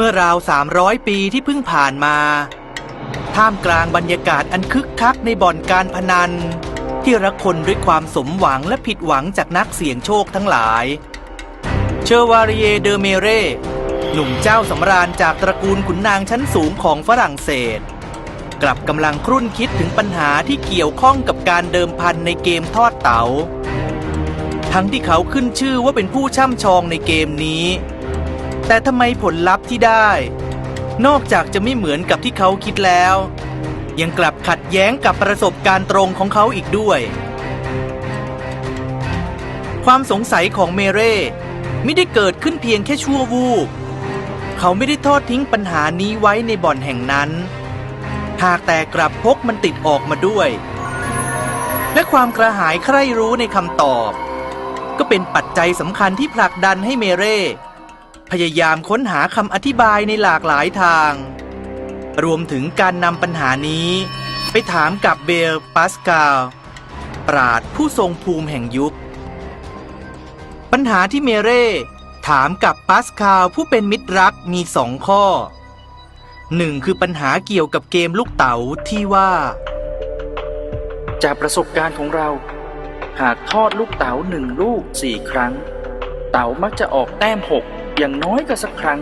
เมื่อราว 300 ปีที่เพิ่งผ่านมา ท่ามกลางบรรยากาศอันคึกคักในบ่อนการพนัน ที่ระคนด้วยความสมหวังและผิดหวังจากนักเสี่ยงโชคทั้งหลาย เชอร์วาริเยเดอเมเร่หนุ่มเจ้าสำราญจากตระกูลขุนนางชั้นสูงของฝรั่งเศส กลับกำลังครุ่นคิดถึงปัญหาที่เกี่ยวข้องกับการเดิมพันในเกมทอดเต๋าทั้งที่เขาขึ้นชื่อว่าเป็นผู้ช่ำชองในเกมนี้ แต่ทำไมผลลัพธ์ที่ได้ นอกจากจะไม่เหมือนกับที่เขาคิดแล้ว ยังกลับขัดแย้งกับประสบการณ์ตรงของเขาอีกด้วย ความสงสัยของเมเร่ไม่ได้เกิดขึ้นเพียงแค่ชั่ววูบเขาไม่ได้ทอดทิ้งปัญหานี้ไว้ในบ่อนแห่งนั้น หากแต่กลับพกมันติดออกมาด้วย และความกระหายใคร่รู้ในคำตอบ ก็เป็นปัจจัยสำคัญที่ผลักดันให้เมเร่ พยายามค้นหาคำอธิบายในหลากหลายทาง รวมถึงการนำปัญหานี้ ไปถามกับเบลปาสกาล ปราดผู้ทรงภูมิแห่งยุค ปัญหาที่เมเร่ถามกับปาสคาลผู้เป็นมิตรรักมีสองข้อหนึ่งคือปัญหาเกี่ยวกับเกมลูกเต๋าที่ว่า จากประสบการณ์ของเรา หากทอดลูกเต๋าหนึ่งลูกสี่ครั้ง เต๋ามักจะออกแต้มหก อย่างน้อยก็สักครั้ง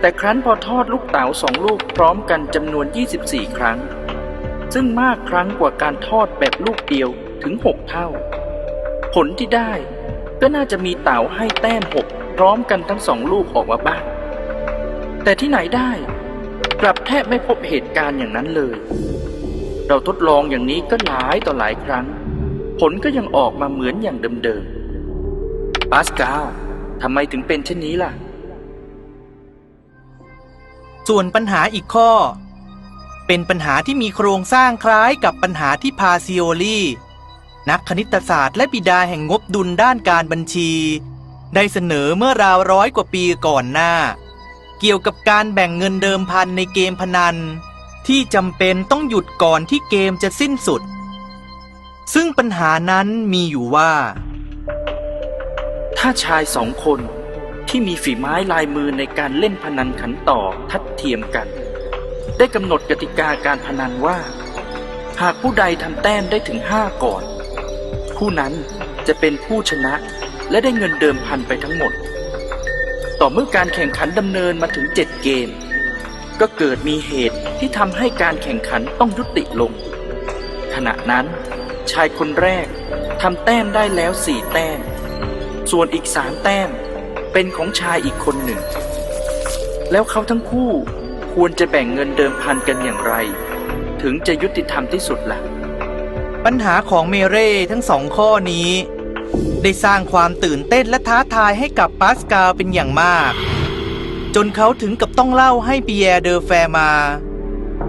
แต่ครั้นพอทอดลูกเต๋าสองลูกพร้อมกันจำนวน 24 ครั้ง ซึ่งมากครั้งกว่าการทอดแบบลูกเดียวถึง 6 เท่า ผลที่ได้ก็น่าจะมีเต๋าให้แต้ม 6 พร้อมกันทั้งสองลูกออกมาบ้าง แต่ที่ไหนได้ กลับแทบไม่พบเหตุการณ์อย่างนั้นเลย เราทดลองอย่างนี้ก็หลายต่อหลายครั้ง ผลก็ยังออกมาเหมือนอย่างเดิมๆปาสกาลทำไมถึงเป็นเช่นนี้ล่ะ ส่วนปัญหาอีกข้อ เป็นปัญหาที่มีโครงสร้างคล้ายกับปัญหาที่พาซิโอลีนักคณิตศาสตร์และบิดาแห่งงบดุลด้านการบัญชี ได้เสนอเมื่อราวร้อยกว่าปีก่อนหน้า เกี่ยวกับการแบ่งเงินเดิมพันในเกมพนัน ที่จำเป็นต้องหยุดก่อนที่เกมจะสิ้นสุด ซึ่งปัญหานั้นมีอยู่ว่า ถ้าชายสองคนที่มีฝีไม้ลายมือในการเล่นพนันขันต่อทัดเทียมกัน ได้กำหนดกติกาการพนันว่า หากผู้ใดทำแต้มได้ถึงห้าก่อน ผู้นั้นจะเป็นผู้ชนะ และได้เงินเดิมพันไปทั้งหมด ต่อเมื่อการแข่งขันดำเนินมาถึงเจ็ดเกม ก็เกิดมีเหตุที่ทำให้การแข่งขันต้องยุติลง ขณะนั้น ชายคนแรกทำแต้มได้แล้วสี่แต้ม ส่วนอีกสามแต้ม เป็นของชายอีกคนหนึ่ง แล้วเขาทั้งคู่ควรจะแบ่งเงินเดิมพันกันอย่างไร ถึงจะยุติธรรมที่สุดล่ะปัญหาของเมเร่ทั้งสองข้อนี้ ได้สร้างความตื่นเต้นและท้าทายให้กับปาสกาลเป็นอย่างมาก จนเขาถึงกับต้องเล่าให้ปีแยร์เดอแฟร์มา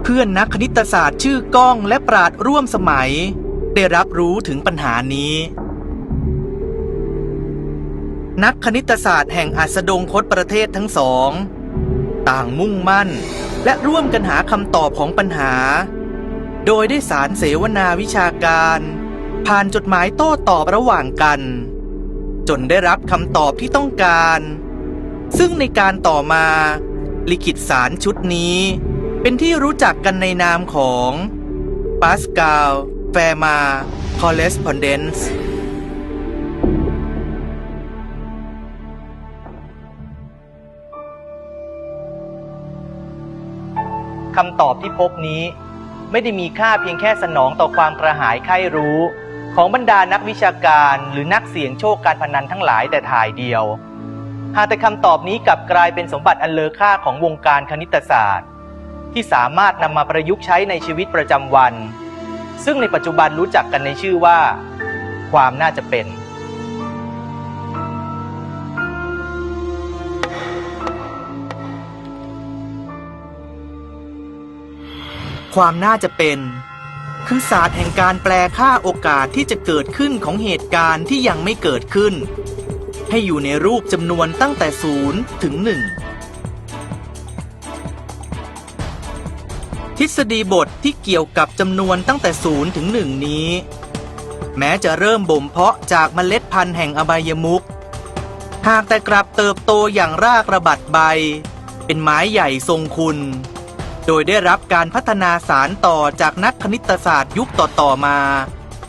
เพื่อนนักคณิตศาสตร์ชื่อก้องและปราดร่วมสมัย ได้รับรู้ถึงปัญหานี้ นักคณิตศาสตร์แห่งอัสดงคตประเทศทั้งสอง ต่างมุ่งมั่น และร่วมกันหาคำตอบของปัญหา โดยได้สารเสวนาวิชาการ ผ่านจดหมายโต้ตอบระหว่างกัน จนได้รับคำตอบที่ต้องการ ซึ่งในการต่อมา ลิขิตสารชุดนี้ เป็นที่รู้จักกันในนามของ Pascal Fermat Correspondence คำตอบที่พบนี้ไม่ได้มีค่าเพียงแค่สนองต่อความกระหายใคร่รู้ ของบรรดานักวิชาการหรือนักเสี่ยงโชคการพนันทั้งหลายแต่ถ่ายเดียว หากแต่คำตอบนี้กลับกลายเป็นสมบัติอันเลอค่าของวงการคณิตศาสตร์ ที่สามารถนำมาประยุกต์ใช้ในชีวิตประจำวัน ซึ่งในปัจจุบันรู้จักกันในชื่อว่า ความน่าจะเป็นความน่าจะเป็น คือศาสตร์แห่งการแปลค่าโอกาสที่จะเกิดขึ้นของเหตุการณ์ที่ยังไม่เกิดขึ้น ให้อยู่ในรูปจำนวนตั้งแต่ศูนย์ถึงหนึ่งทฤษฎีบทที่เกี่ยวกับจำนวนตั้งแต่ศูนย์ถึงหนึ่งนี้ แม้จะเริ่มบ่มเพาะจากเมล็ดพันธุ์แห่งอบายมุกหากแต่กลับเติบโตอย่างรากระบัดใบ เป็นไม้ใหญ่ทรงคุณ โดยได้รับการพัฒนาสารต่อจากนักคณิตศาสตร์ยุคต่อๆมา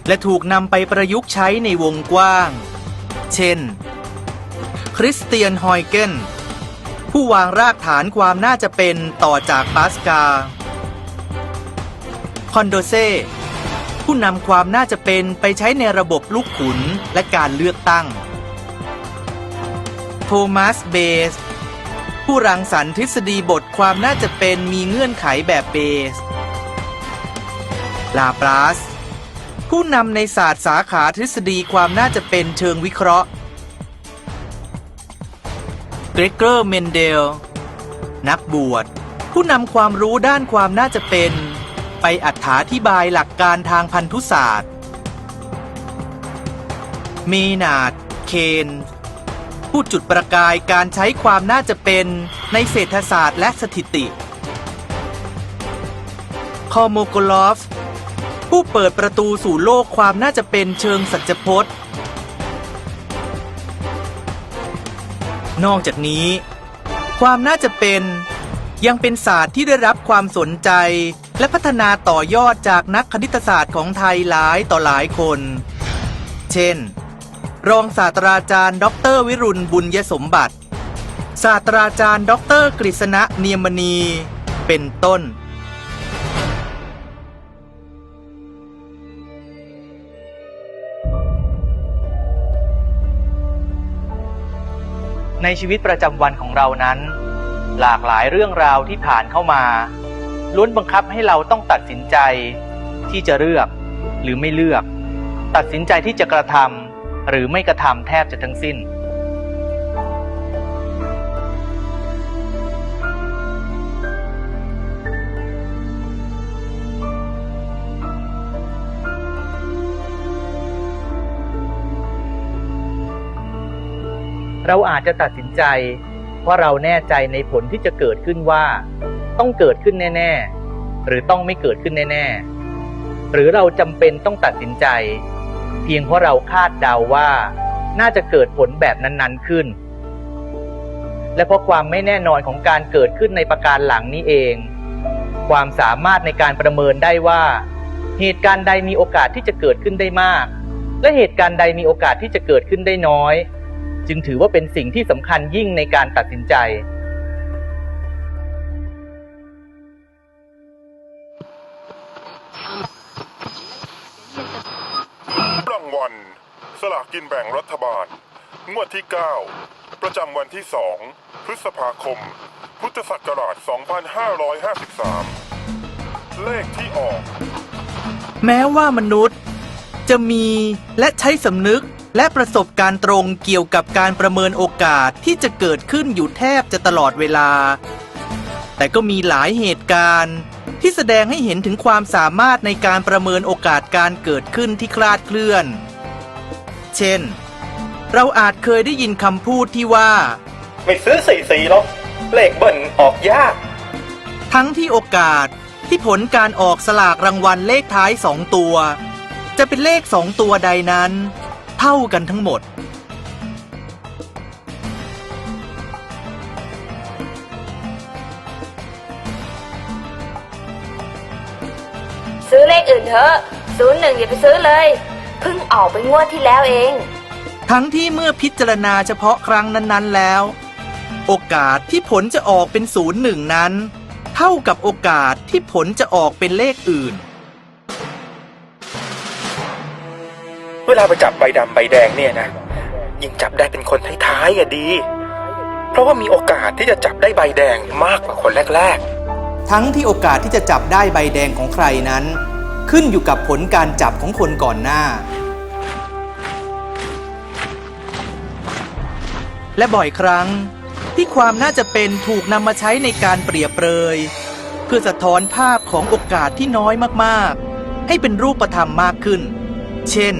และถูกนำไปประยุกต์ใช้ในวงกว้าง เช่น คริสเตียน ฮอยเกน ผู้วางรากฐานความน่าจะเป็นต่อจากปาสกา คอนโดเซ ผู้นำความน่าจะเป็นไปใช้ในระบบลูกขุนและการเลือกตั้ง โทมัส เบส ผู้รังสรรค์ทฤษฎีบทความน่าจะเป็นมีเงื่อนไขแบบเบส ลาปลาส ผู้นำในศาสตร์สาขาทฤษฎีความน่าจะเป็นเชิงวิเคราะห์ เกรเกอร์เมนเดล นักบวช ผู้นำความรู้ด้านความน่าจะเป็น ไปอธิบายหลักการทางพันธุศาสตร์ เมนาด เคน ผู้จุดประกายการใช้ความน่าจะเป็นในเศรษฐศาสตร์และสถิติ คอโมโกลอฟ ผู้เปิดประตูสู่โลกความน่าจะเป็นเชิงสัจพจน์ นอกจากนี้ ความน่าจะเป็นยังเป็นศาสตร์ที่ได้รับความสนใจ และพัฒนาต่อยอดจากนักคณิตศาสตร์ของไทยหลายต่อหลายคน เช่น รองศาสตราจารย์ ดร วิรุณบุญยสมบัติ ศาสตราจารย์ ดรกฤษณะเนียมณี เป็นต้น ในชีวิตประจำวันของเรานั้น หลากหลายเรื่องราวที่ผ่านเข้ามา ล้วนบังคับให้เราต้องตัดสินใจ ที่จะเลือกหรือไม่เลือก ตัดสินใจที่จะกระทำ หรือไม่กระทำแทบจะทั้งสิ้น เราอาจจะตัดสินใจว่าเราแน่ใจในผลที่จะเกิดขึ้นว่า ต้องเกิดขึ้นแน่ ๆ หรือต้องไม่เกิดขึ้นแน่ ๆ หรือเราจำเป็นต้องตัดสินใจ พียงเพราะเราคาดเดาว่า น่าจะเกิดผลแบบนั้น ๆขึ้น และเพราะความไม่แน่นอนของการเกิดขึ้นในประการหลังนี้เอง ความสามารถในการประเมินได้ว่า เหตุการณ์ใดมีโอกาสที่จะเกิดขึ้นได้มาก และเหตุการณ์ใดมีโอกาสที่จะเกิดขึ้นได้น้อย จึงถือว่าเป็นสิ่งที่สำคัญยิ่งในการตัดสินใจ สลากกินแบ่งรัฐบาล งวดที่ 9 ประจำวันที่ 2 พฤษภาคม พุทธศักราช 2553 เลขที่ออก แม้ว่ามนุษย์ จะมีและใช้สำนึกและประสบการณ์ตรงเกี่ยวกับการประเมินโอกาสที่จะเกิดขึ้นอยู่แทบจะตลอดเวลา แต่ก็มีหลายเหตุการณ์ ที่แสดงให้เห็นถึงความสามารถในการประเมินโอกาสการเกิดขึ้นที่คลาดเคลื่อน เช่น เราอาจเคยได้ยินคำพูดที่ว่า ไม่ซื้อสี่สี่หรอกเลขเบิ้ลออกยาก ทั้งที่โอกาสที่ผลการออกสลากรางวัลเลขท้ายสองตัว จะเป็นเลขสองตัวใดนั้น เท่ากันทั้งหมด ซื้อเลขอื่นเถอะศูนย์หนึ่งอย่าไปซื้อเลย เพิ่งออกไปงวดที่แล้วเอง ทั้งที่เมื่อพิจารณาเฉพาะครั้งนั้นๆแล้ว โอกาสที่ผลจะออกเป็นศูนย์หนึ่งนั้น เท่ากับโอกาสที่ผลจะออกเป็นเลขอื่น เวลาไปจับใบดำใบแดงเนี่ยนะ ยิ่งจับได้เป็นคนท้ายๆอะดี เพราะว่ามีโอกาสที่จะจับได้ใบแดงมากกว่าคนแรกทั้งที่โอกาสที่จะจับได้ใบแดงของใครนั้น ขึ้นอยู่กับผลการจับของคนก่อนหน้า และบ่อยครั้งที่ความน่าจะเป็นถูกนำมาใช้ในการเปรียบเปรย เพื่อสะท้อนภาพของโอกาสที่น้อยมากๆ ให้เป็นรูปธรรมมากขึ้น เช่น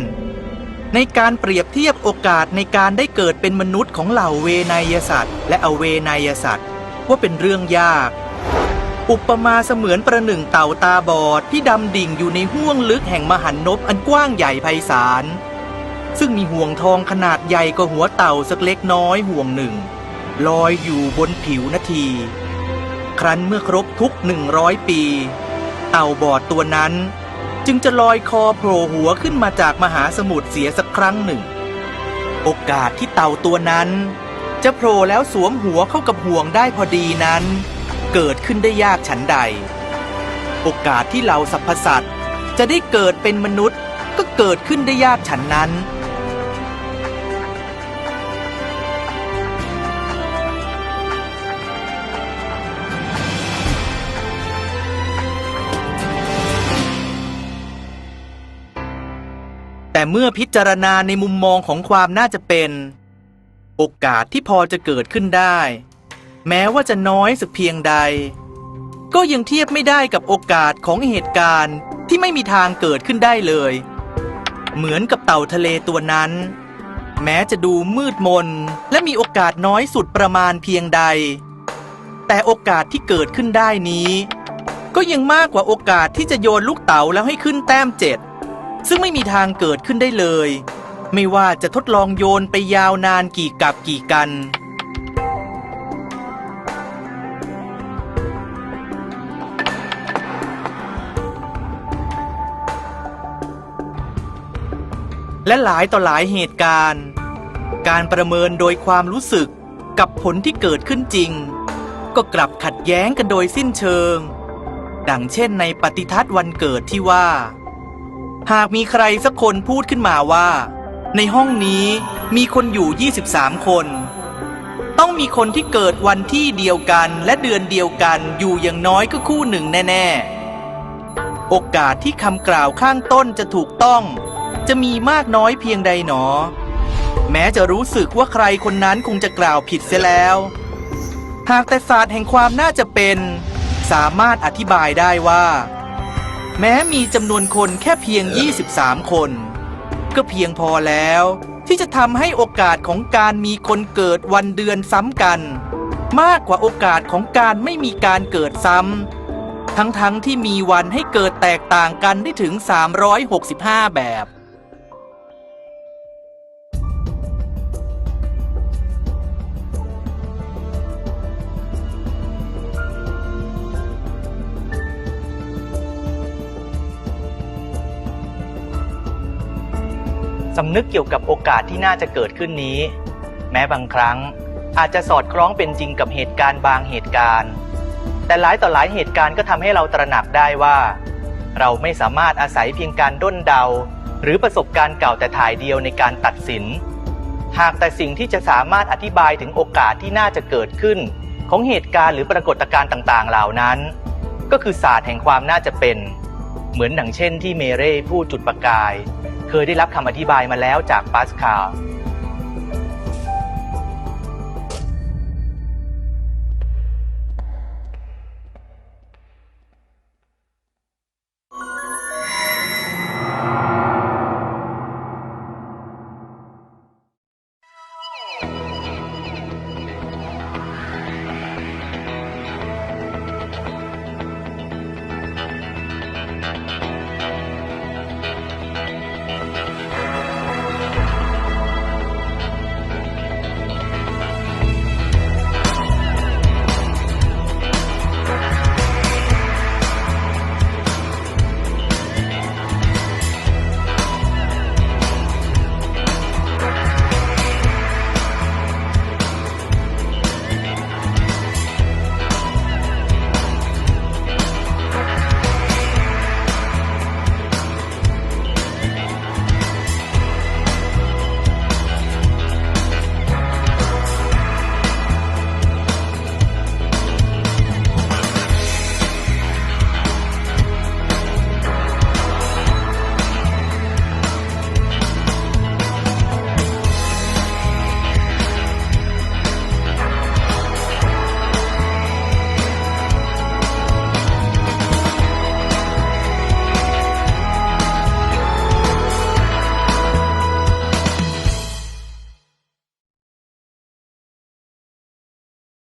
ในการเปรียบเทียบโอกาสในการได้เกิดเป็นมนุษย์ของเหล่าเวนยสัตว์ และอเวนยสัตว์ ว่าเป็นเรื่องยาก อุปมาเสมือนประหนึ่งเต่าตาบอดที่ดำดิ่งอยู่ในห้วงลึกแห่งมหันนบอันกว้างใหญ่ไพศาล ซึ่งมีห่วงทองขนาดใหญ่กว่าหัวเต่าสักเล็กน้อยห่วงหนึ่ง ลอยอยู่บนผิวนาที ครั้นเมื่อครบทุกหนึ่งร้อยปี เต่าบอดตัวนั้น จึงจะลอยคอโผล่หัวขึ้นมาจากมหาสมุทรเสียสักครั้งหนึ่ง โอกาสที่เต่าตัวนั้น จะโผล่แล้วสวมหัวเข้ากับห่วงได้พอดีนั้น เกิดขึ้นได้ยากฉันใด โอกาสที่เหล่าสรรพสัตว์จะได้เกิดเป็นมนุษย์ก็เกิดขึ้นได้ยากฉันนั้น แต่เมื่อพิจารณาในมุมมองของความน่าจะเป็น โอกาสที่พอจะเกิดขึ้นได้ แม้ว่าจะน้อยสักเพียงใด ก็ยังเทียบไม่ได้กับโอกาสของเหตุการณ์ที่ไม่มีทางเกิดขึ้นได้เลย เหมือนกับเต่าทะเลตัวนั้น แม้จะดูมืดมนและมีโอกาสน้อยสุดประมาณเพียงใด แต่โอกาสที่เกิดขึ้นได้นี้ ก็ยังมากกว่าโอกาสที่จะโยนลูกเต๋าแล้วให้ขึ้นแต้มเจ็ดซึ่งไม่มีทางเกิดขึ้นได้เลย ไม่ว่าจะทดลองโยนไปยาวนานกี่กับกี่กัน และหลายต่อหลายเหตุการณ์ การประเมินโดยความรู้สึกกับผลที่เกิดขึ้นจริง ก็กลับขัดแย้งกันโดยสิ้นเชิง ดังเช่นในปฏิทัศน์วันเกิดที่ว่า หากมีใครสักคนพูดขึ้นมาว่า ในห้องนี้มีคนอยู่ 23 คน ต้องมีคนที่เกิดวันที่เดียวกันและเดือนเดียวกันอยู่อย่างน้อยก็คู่หนึ่งแน่ ๆ โอกาสที่คำกล่าวข้างต้นจะถูกต้อง จะมีมากน้อยเพียงใดหนอ แม้จะรู้สึกว่าใครคนนั้นคงจะกล่าวผิดเสียแล้ว หากแต่ศาสตร์แห่งความน่าจะเป็น สามารถอธิบายได้ว่า แม้มีจำนวนคนแค่เพียง 23 คน ก็เพียงพอแล้วที่จะทำให้โอกาสของการมีคนเกิดวันเดือนซ้ำกัน มากกว่าโอกาสของการไม่มีการเกิดซ้ำทั้งๆทที่มีวันให้เกิดแตกต่างกันได้ถึง 365 แบบ สำนึกเกี่ยวกับโอกาสที่น่าจะเกิดขึ้นนี้ แม้บางครั้งอาจจะสอดคล้องเป็นจริงกับเหตุการณ์บางเหตุการณ์ แต่หลายต่อหลายเหตุการณ์ก็ทำให้เราตระหนักได้ว่า เราไม่สามารถอาศัยเพียงการด้นเดา หรือประสบการณ์เก่าแต่ถ่ายเดียวในการตัดสิน หากแต่สิ่งที่จะสามารถอธิบายถึงโอกาสที่น่าจะเกิดขึ้น ของเหตุการณ์หรือปรากฏการณ์ต่างๆ เหล่านั้น ก็คือศาสตร์แห่งความน่าจะเป็น เหมือนดังเช่นที่เมเร่ผู้จุดประกาย เคยได้รับคำอธิบายมาแล้วจากปาสคาล